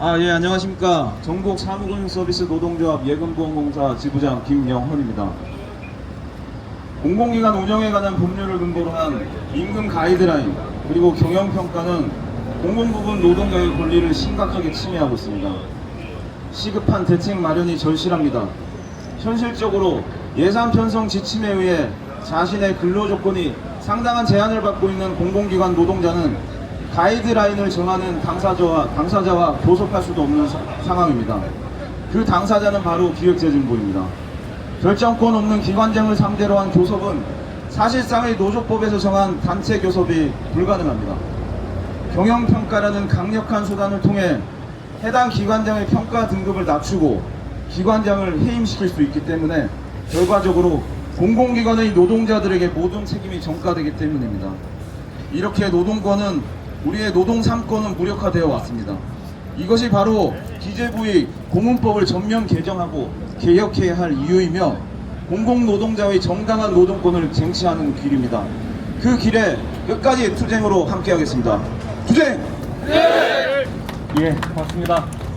아, 예, 안녕하십니까. 전국 사무금융서비스 노동조합 예금보험공사 지부장 김영헌입니다. 공공기관 운영에 관한 법률을 근거로 한 임금 가이드라인 그리고 경영평가는 공공부분 노동자의 권리를 심각하게 침해하고 있습니다. 시급한 대책 마련이 절실합니다. 현실적으로 예산 편성 지침에 의해 자신의 근로 조건이 상당한 제한을 받고 있는 공공기관 노동자는 가이드라인을 정하는 당사자와, 당사자와 교섭할 수도 없는 사- 상황입니다. 그 당사자는 바로 기획재정부입니다. 결정권 없는 기관장을 상대로 한 교섭은 사실상의 노조법에서 정한 단체 교섭이 불가능합니다. 경영평가라는 강력한 수단을 통해 해당 기관장의 평가 등급을 낮추고 기관장을 해임시킬 수 있기 때문에 결과적으로 공공기관의 노동자들에게 모든 책임이 전가되기 때문입니다. 이렇게 노동권은 우리의 노동 3권은 무력화되어 왔습니다. 이것이 바로 기재부의 공문법을 전면 개정하고 개혁해야 할 이유이며 공공노동자의 정당한 노동권을 쟁취하는 길입니다. 그 길에 끝까지 투쟁으로 함께하겠습니다. 투쟁! 예, 고맙습니다.